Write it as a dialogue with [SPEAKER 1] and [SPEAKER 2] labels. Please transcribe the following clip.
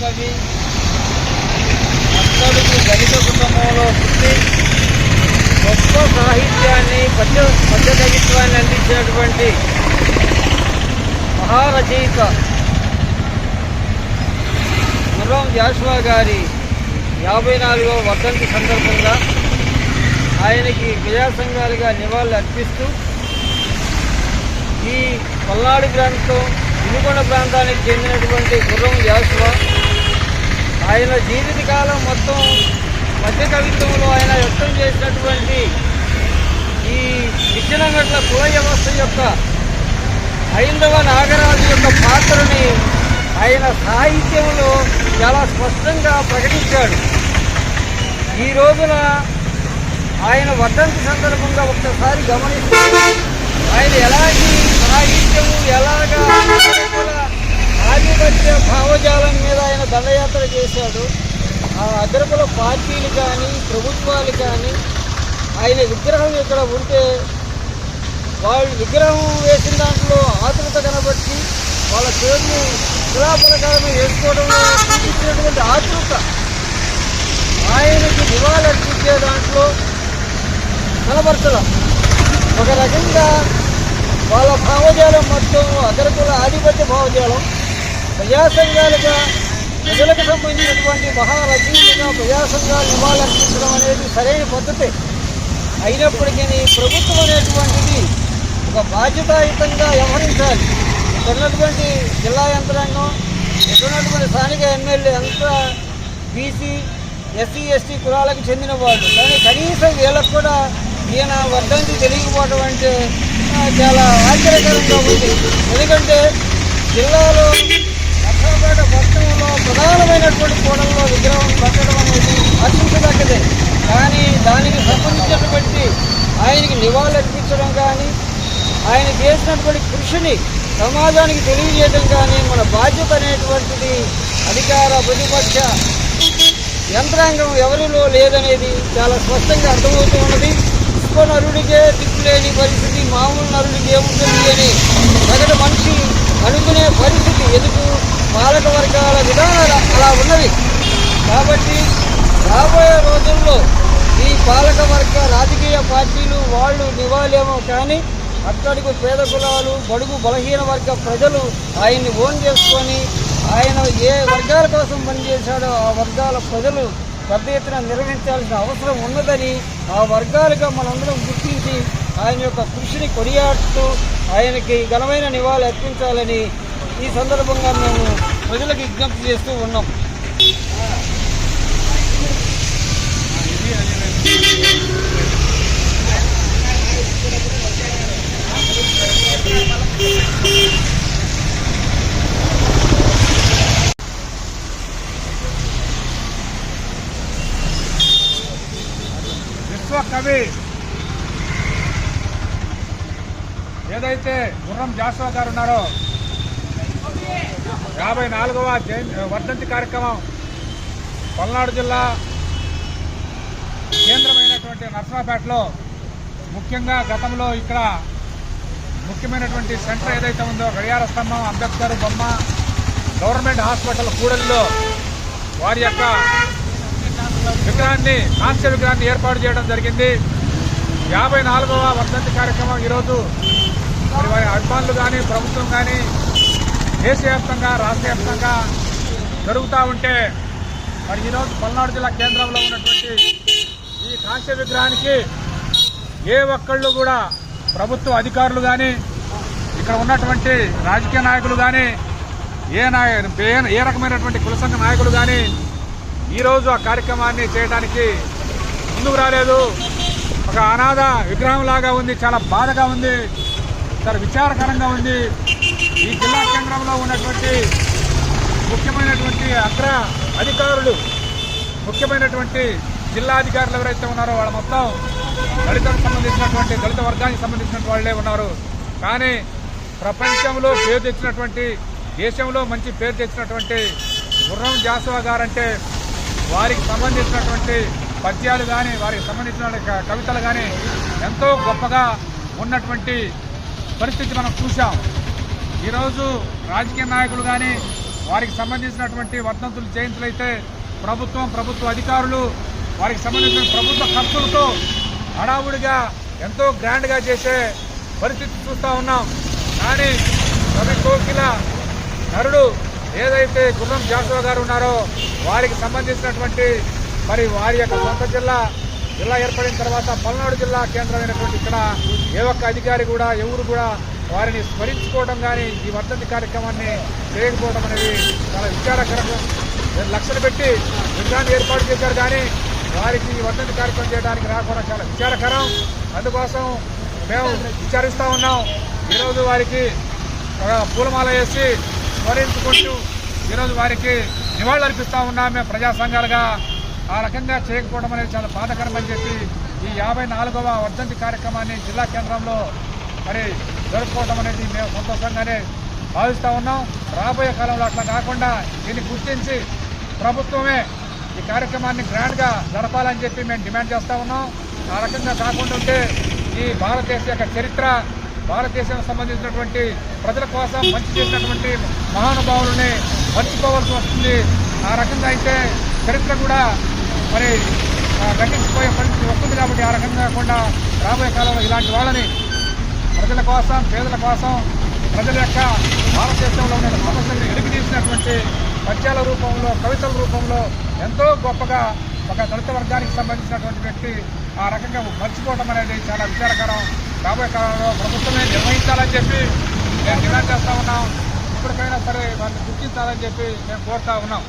[SPEAKER 1] కవి కవి దళిత కుటుంబంలో పుట్టి గొప్ప సాహిత్యాన్ని పద్య పద్య కవిత్వాన్ని అందించినటువంటి మహారచయిత గుర్రం జాషువా గారి యాభై నాలుగవ వర్ధంతి సందర్భంగా ఆయనకి ప్రజా సంఘాలుగా నివాళులు అర్పిస్తూ ఈ పల్నాడు ప్రాంతం వినుకొండ ప్రాంతానికి చెందినటువంటి గుర్రం జాషువా ఆయన జీవిత కాలం మొత్తం మధ్య కవిత్వంలో ఆయన వ్యక్తం చేసినటువంటి ఈ విజయనగట్ల కుల వ్యవస్థ యొక్క హైందవ నాగరాజు యొక్క పాత్రని ఆయన సాహిత్యంలో చాలా స్పష్టంగా ప్రకటించాడు. ఈ రోజున ఆయన వర్ధంతి సందర్భంగా ఒక్కసారి గమనిస్తే ఆయన ఎలాంటి సాహిత్యము ఎలాగా ఆధిపత్య భావజాలం మీద ఆయన దండయాత్ర చేశాడు. ఆ అగ్రకుల పార్టీలు కానీ ప్రభుత్వాలు కానీ ఆయన విగ్రహం ఇక్కడ ఉంటే వాళ్ళు విగ్రహం వేసిన దాంట్లో ఆతృత కనబట్టి వాళ్ళ పేరుని శిలాపలకాలను వేసుకోవడంలో చూపించినటువంటి ఆతృత ఆయనకి నివాళులర్పించే దాంట్లో కనబరచడం ఒక రకంగా వాళ్ళ భావజాలం మొత్తం అగ్రకుల ఆధిపత్య భావజాలం. ప్రజాసంఘాలుగా ప్రజలకు సంబంధించినటువంటి మహారచయితగా ప్రజా సంఘాలు నివాళులర్పించడం అనేది సరైన పద్ధతే. అయినప్పటికీ ప్రభుత్వం అనేటువంటిది ఒక బాధ్యతాయుతంగా వ్యవహరించాలి. ఇక్కడున్నటువంటి జిల్లా యంత్రాంగం ఇక్కడున్నటువంటి స్థానిక ఎమ్మెల్యే అంతా బీసీ ఎస్సీ ఎస్టీ కులాలకు చెందిన వాళ్ళు. కానీ కనీసం వీళ్ళకు కూడా ఈయన వర్ధంతి తెలియకపోవడం అంటే చాలా ఆశ్చర్యకరంగా ఉంది. ఎందుకంటే జిల్లాలో నర్సరాపేట పట్టణంలో ప్రధానమైనటువంటి కోణంలో విగ్రహం కట్టడం అనేది హర్షించదగ్గదే కానీ దానికి సంబంధించినటువంటి ఆయనకి నివాళులర్పించడం కానీ ఆయన చేసినటువంటి కృషిని సమాజానికి తెలియజేయడం కానీ మన బాధ్యత అనేటువంటిది అధికార ప్రతిపక్ష యంత్రాంగం ఎవరిలో లేదనేది చాలా స్పష్టంగా అర్థమవుతూ ఉన్నది. ఇసుక నరుడికే దిక్కులేని పరిస్థితి మామూలు నరుడికి ఏముంటుంది అని సగటు మనిషి అనుకునే పరిస్థితి ఎందుకు? పాలక వర్గాల విధానాలు అలా ఉన్నవి. కాబట్టి రాబోయే రోజుల్లో ఈ పాలక వర్గ రాజకీయ పార్టీలు వాళ్ళు నివాళేమో కానీ అక్కడికి పేద కులాలు బడుగు బలహీన వర్గ ప్రజలు ఆయన్ని ఓన్ చేసుకొని ఆయన ఏ వర్గాల కోసం పనిచేశాడో ఆ వర్గాల ప్రజలు పెద్ద ఎత్తున నిర్వహించాల్సిన అవసరం ఉన్నదని ఆ వర్గాలుగా మనందరం గుర్తించి ఆయన యొక్క కృషిని కొనియాడుతూ ఆయనకి ఘనమైన నివాళి అర్పించాలని ఈ సందర్భంగా మేము ప్రజలకు విజ్ఞప్తి చేస్తూ ఉన్నాం.
[SPEAKER 2] కవి. ఏదైతే గుర్రం జాస్వా గారు ఉన్నారో యాభై నాలుగవ వర్ధంతి కార్యక్రమం పల్నాడు జిల్లా కేంద్రమైనటువంటి నర్సరాపేటలో ముఖ్యంగా గతంలో ఇక్కడ ముఖ్యమైనటువంటి సెంటర్ ఏదైతే ఉందో గడియార స్తంభం అంబేద్కర్ బొమ్మ గవర్నమెంట్ హాస్పిటల్ కూడలిలో వారి యొక్క విగ్రహాన్ని కాంస్య విగ్రహాన్ని ఏర్పాటు చేయడం జరిగింది. యాభై నాలుగవ వర్ధంతి కార్యక్రమం ఈరోజు. మరి వారి అభిమానులు కానీ ప్రభుత్వం కానీ దేశవ్యాప్తంగా రాష్ట్ర వ్యాప్తంగా జరుగుతూ ఉంటే మరి ఈరోజు పల్నాడు జిల్లా కేంద్రంలో ఉన్నటువంటి ఈ కాంస్య విగ్రహానికి ఏ ఒక్కళ్ళు కూడా ప్రభుత్వ అధికారులు కానీ ఇక్కడ ఉన్నటువంటి రాజకీయ నాయకులు కానీ ఏ నాయ ఏ- ఏ రకమైనటువంటి కులసంఘ నాయకులు కానీ ఈరోజు ఆ కార్యక్రమాన్ని చేయడానికి ముందుకు రాలేదు. ఒక అనాథ విగ్రహం లాగా ఉంది చాలా బాధగా ఉంది చాలా విచారకరంగా ఉంది. ఈ జిల్లా కేంద్రంలో ఉన్నటువంటి ముఖ్యమైనటువంటి అగ్ర అధికారులు ముఖ్యమైనటువంటి జిల్లా అధికారులు ఎవరైతే ఉన్నారో వాళ్ళ మొత్తం దళితులకు సంబంధించినటువంటి దళిత వర్గానికి సంబంధించిన వాళ్ళే ఉన్నారు. కానీ ప్రపంచంలో పేరు తెచ్చినటువంటి దేశంలో మంచి పేరు తెచ్చినటువంటి గుర్రం జాసువా గారంటే వారికి సంబంధించినటువంటి పద్యాలు కానీ వారికి సంబంధించిన కవితలు కానీ ఎంతో గొప్పగా ఉన్నటువంటి పరిస్థితి మనం చూసాం ఈరోజు రాజకీయ నాయకులు కానీ వారికి సంబంధించినటువంటి వర్ధంతులు జయంతులు ప్రభుత్వం ప్రభుత్వ అధికారులు వారికి సంబంధించిన ప్రభుత్వ ఖర్చులతో హడావుడిగా ఎంతో గ్రాండ్గా చేసే పరిస్థితి చూస్తూ ఉన్నాం. కానీ కవి కోకిల నరుడు ఏదైతే గుర్రం జాషువా గారు ఉన్నారో వారికి సంబంధించినటువంటి మరి వారి యొక్క సొంత జిల్లా జిల్లా ఏర్పడిన తర్వాత పల్నాడు జిల్లా కేంద్రమైనటువంటి ఇక్కడ ఏ ఒక్క అధికారి కూడా ఎవరు కూడా వారిని స్మరించుకోవడం కానీ ఈ వర్ధంతి కార్యక్రమాన్ని చేయకపోవడం అనేది చాలా విచారకరం. లక్షలు పెట్టి విగ్రహాన్ని ఏర్పాటు చేశారు కానీ వారికి ఈ వర్ధంతి కార్యక్రమం చేయడానికి రాకపోవడం చాలా విచారకరం. అందుకోసం మేము విచారిస్తూ ఉన్నాం. ఈరోజు వారికి పూలమాల వేసి స్మరించుకుంటూ ఈరోజు వారికి నివాళులు అర్పిస్తూ ఉన్నాం మేము ప్రజా సంఘాలుగా ఆ రకంగా చేయకపోవడం అనేది చాలా బాధకరం అని చెప్పి ఈ యాభై నాలుగవ వర్ధంతి కార్యక్రమాన్ని జిల్లా కేంద్రంలో మరి జరుపుకోవడం అనేది మేము సంతోషంగానే భావిస్తూ ఉన్నాం. రాబోయే కాలంలో అట్లా కాకుండా దీన్ని గుర్తించి ప్రభుత్వమే ఈ కార్యక్రమాన్ని గ్రాండ్గా జరపాలని చెప్పి మేము డిమాండ్ చేస్తూ ఉన్నాం. ఆ రకంగా కాకుండా ఉంటే ఈ భారతదేశ యొక్క చరిత్ర భారతదేశానికి సంబంధించినటువంటి ప్రజల కోసం మంచి చేసినటువంటి మహానుభావులని మర్చిపోవాల్సి వస్తుంది. ఆ రకంగా అయితే చరిత్ర కూడా మరి గట్టించిపోయే పరిస్థితి వస్తుంది కాబట్టి ఆ రకంగా కాకుండా రాబోయే కాలంలో ఇలాంటి వాళ్ళని ప్రజల కోసం పేదల కోసం ప్రజల యొక్క భారతదేశంలో ఉన్న సమస్యలను ఎలుగు తీసినటువంటి పద్యాల రూపంలో కవితల రూపంలో ఎంతో గొప్పగా ఒక దళిత వర్గానికి సంబంధించినటువంటి వ్యక్తి ఆ రకంగా మర్చిపోవడం అనేది చాలా విచారకరం. రాబోయే కాలంలో ప్రభుత్వమే నిర్వహించాలని చెప్పి మేము డిమాండ్ చేస్తా ఉన్నాం. ఇప్పటికైనా సరే వారిని గుర్తించాలని చెప్పి మేము కోరుతా ఉన్నాం.